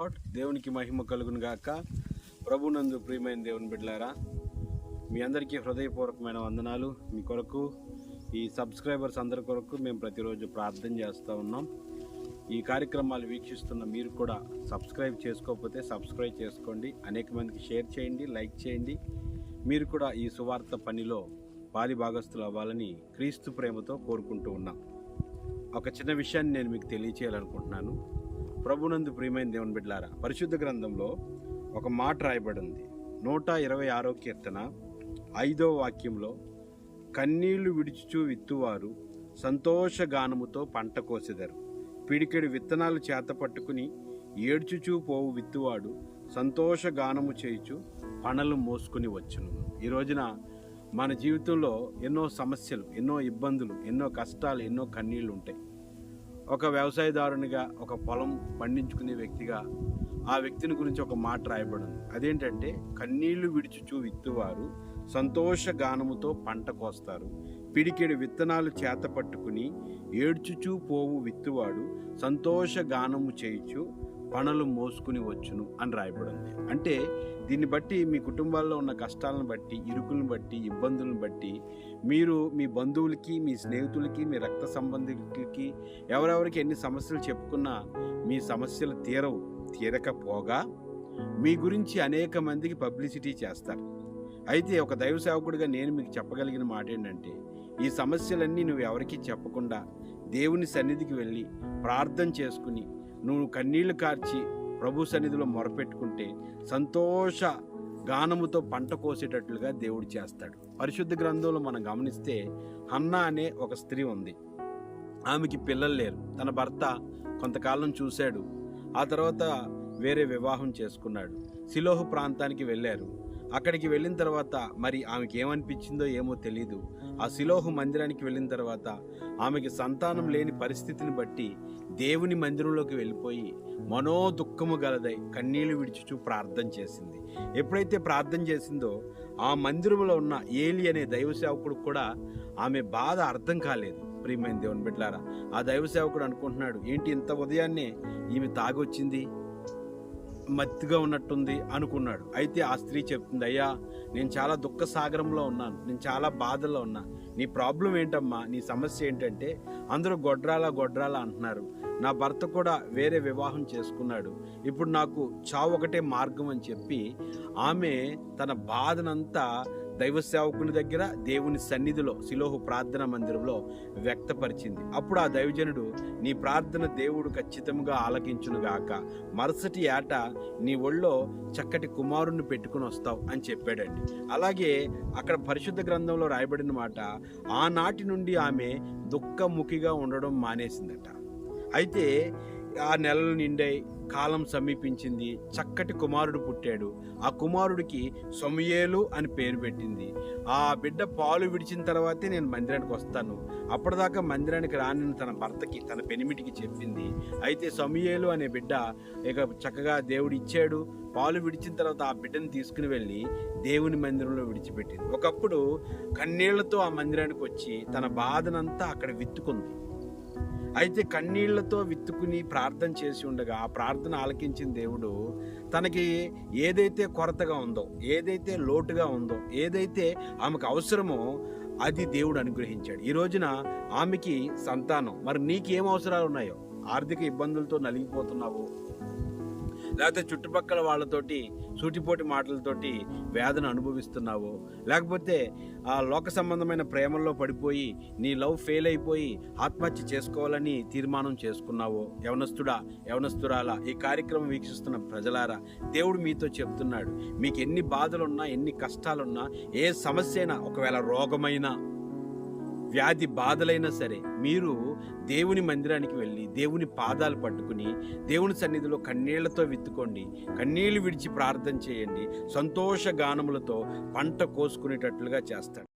దేవునికి మహిమ కలుగును గాక. ప్రభునందు ప్రియమైన దేవుని బిడ్డలారా మీ అందరికీ హృదయపూర్వకమైన వందనాలు. మీ కొరకు ఈ సబ్స్క్రైబర్స్ అందరి కొరకు మేము ప్రతిరోజు ప్రార్థన చేస్తూ ఉన్నాం. ఈ కార్యక్రమాలు వీక్షిస్తున్న మీరు కూడా సబ్స్క్రైబ్ చేసుకోకపోతే సబ్స్క్రైబ్ చేసుకోండి. అనేక మందికి షేర్ చేయండి లైక్ చేయండి. మీరు కూడా ఈ సువార్త పనిలో పాలి భాగస్తులు అవ్వాలని క్రీస్తు ప్రేమతో కోరుకుంటూ ఉన్నాం. ఒక చిన్న విషయాన్ని నేను మీకు తెలియచేయాలనుకుంటున్నాను. ప్రభునందు ప్రియమైన దేవుని బిడ్డలారా పరిశుద్ధ గ్రంథంలో ఒక మాట రాయబడి ఉంది నూట ఇరవై ఆరో కీర్తన ఐదో వాక్యంలో కన్నీళ్ళు విడిచుచూ విత్తువారు సంతోషగానముతో పంట కోసెదరు. పిడికెడు విత్తనాలు చేత పట్టుకుని ఏడ్చుచూ పోవు విత్తువాడు సంతోషగానము చేయుచు పనులు మోసుకుని వచ్చును. ఈ రోజున మన జీవితంలో ఎన్నో సమస్యలు ఎన్నో ఇబ్బందులు ఎన్నో కష్టాలు ఎన్నో కన్నీళ్ళు ఉంటాయి. ఒక వ్యవసాయదారునిగా ఒక పొలం పండించుకునే వ్యక్తిగా ఆ వ్యక్తిని గురించి ఒక మాట రాయబడింది. అదేంటంటే కన్నీళ్ళు విడిచుచూ విత్తువారు సంతోష గానముతో పంట కోస్తారు. పిడికెడు విత్తనాలు చేత పట్టుకుని ఏడ్చుచూ పోవు విత్తువాడు సంతోష గానము చేయుచు పనులు మోసుకుని వచ్చును అని రాయబడింది. అంటే దీన్ని బట్టి మీ కుటుంబాల్లో ఉన్న కష్టాలను బట్టి ఇరుకులను బట్టి ఇబ్బందులను బట్టి మీరు మీ బంధువులకి మీ స్నేహితులకి మీ రక్త సంబంధికులకి ఎవరెవరికి ఎన్ని సమస్యలు చెప్పుకున్నా మీ సమస్యలు తీరవు తీరకపోగా మీ గురించి అనేక మందికి పబ్లిసిటీ చేస్తారు. అయితే ఒక దైవ సేవకుడిగా నేను మీకు చెప్పగలిగిన మాట ఏంటంటే ఈ సమస్యలన్నీ నువ్వు ఎవరికీ చెప్పకుండా దేవుని సన్నిధికి వెళ్ళి ప్రార్థన చేసుకుని నువ్వు కన్నీళ్ళు కార్చి ప్రభు సన్నిధిలో మొరపెట్టుకుంటే సంతోష గానముతో పంట కోసేటట్లుగా దేవుడు చేస్తాడు. పరిశుద్ధ గ్రంథంలో మనం గమనిస్తే హన్నా అనే ఒక స్త్రీ ఉంది. ఆమెకి పిల్లలు లేరు. తన భర్త కొంతకాలం చూశాడు. ఆ తర్వాత వేరే వివాహం చేసుకున్నాడు. సిలోహు ప్రాంతానికి వెళ్ళారు. అక్కడికి వెళ్ళిన తర్వాత మరి ఆమెకి ఏమనిపించిందో ఏమో తెలియదు ఆ శిలోహ మందిరానికి వెళ్ళిన తర్వాత ఆమెకి సంతానం లేని పరిస్థితిని బట్టి దేవుని మందిరంలోకి వెళ్ళిపోయి మనో దుఃఖము గలదై కన్నీళ్ళు విడిచుచూ ప్రార్థన చేసింది. ఎప్పుడైతే ప్రార్థన చేసిందో ఆ మందిరంలో ఉన్న ఏలి అనే దైవ సేవకుడు కూడా ఆమె బాధ అర్థం కాలేదు. ప్రియమైన దేవుని బిడ్డలారా ఆ దైవ సేవకుడు అనుకుంటున్నాడు ఏంటి ఇంత ఉదయాన్నే ఈమె తాగొచ్చింది? మత్తిగా ఉన్నట్టుంది అనుకున్నాడు. అయితే ఆ స్త్రీ చెప్తుంది అయ్యా నేను చాలా దుఃఖ సాగరంలో ఉన్నాను. నేను చాలా బాధల్లో ఉన్నా. నీ ప్రాబ్లం ఏంటమ్మా? నీ సమస్య ఏంటంటే అందరూ గొడ్రాల గొడ్రాల అంటున్నారు. నా భర్త కూడా వేరే వివాహం చేసుకున్నాడు. ఇప్పుడు నాకు చావు ఒకటే మార్గం అని చెప్పి ఆమె తన బాధనంతా దైవ సేవకుని దగ్గర దేవుని సన్నిధిలో శిలోహు ప్రార్థన మందిరంలో వ్యక్తపరిచింది. అప్పుడు ఆ దైవజనుడు నీ ప్రార్థన దేవుడు ఖచ్చితంగా ఆలకించునుగాక. మరుసటి ఏట నీ ఒళ్ళో చక్కటి కుమారుణ్ణి పెట్టుకుని వస్తావు అని చెప్పాడండి. అలాగే అక్కడ పరిశుద్ధ గ్రంథంలో రాయబడిన మాట ఆనాటి నుండి ఆమె దుఃఖముఖిగా ఉండడం మానేసిందట. అయితే ఆ నెలలు నిండాయి కాలం సమీపించింది. చక్కటి కుమారుడు పుట్టాడు. ఆ కుమారుడికి సొమయేలు అని పేరు పెట్టింది. ఆ బిడ్డ పాలు విడిచిన తర్వాతే నేను మందిరానికి వస్తాను. అప్పటిదాకా మందిరానికి రాని తన భర్తకి తన పెనిమిటికి చెప్పింది. అయితే సమయేలు అనే బిడ్డ ఇక చక్కగా దేవుడు ఇచ్చాడు. పాలు విడిచిన తర్వాత ఆ బిడ్డను తీసుకుని వెళ్ళి దేవుని మందిరంలో విడిచిపెట్టింది. ఒకప్పుడు కన్నీళ్ళతో ఆ మందిరానికి వచ్చి తన బాధనంతా అక్కడ విత్తుకుంది. అయితే కన్నీళ్ళతో విత్తుకుని ప్రార్థన చేసి ఉండగా ఆ ప్రార్థన ఆలకించిన దేవుడు తనకి ఏదైతే కొరతగా ఉందో ఏదైతే లోటుగా ఉందో ఏదైతే ఆమెకు అవసరమో అది దేవుడు అనుగ్రహించాడు. ఈ రోజున ఆమెకి సంతానం. మరి నీకేం అవసరాలు ఉన్నాయో? ఆర్థిక ఇబ్బందులతో నలిగిపోతున్నావు. లేకపోతే చుట్టుపక్కల వాళ్ళతోటి సూటిపోటి మాటలతోటి వేదన అనుభవిస్తున్నావో. లేకపోతే ఆ లోక సంబంధమైన ప్రేమల్లో పడిపోయి నీ లవ్ ఫెయిల్ అయిపోయి ఆత్మహత్య చేసుకోవాలని తీర్మానం చేసుకున్నావో. యవనస్తుడా యవనస్తురాలా ఈ కార్యక్రమం వీక్షిస్తున్న ప్రజలారా దేవుడు మీతో చెప్తున్నాడు. మీకు ఎన్ని బాధలున్నా ఎన్ని కష్టాలున్నా ఏ సమస్య అయినా ఒకవేళ రోగమైనా వ్యాధి బాధలైనా సరే మీరు దేవుని మందిరానికి వెళ్ళి దేవుని పాదాలు పట్టుకుని దేవుని సన్నిధిలో కన్నీళ్ళతో విత్తుకోండి. కన్నీళ్ళు విడిచి ప్రార్థన చేయండి. సంతోష గానములతో పంట కోసుకునేటట్లుగా చేస్తాడు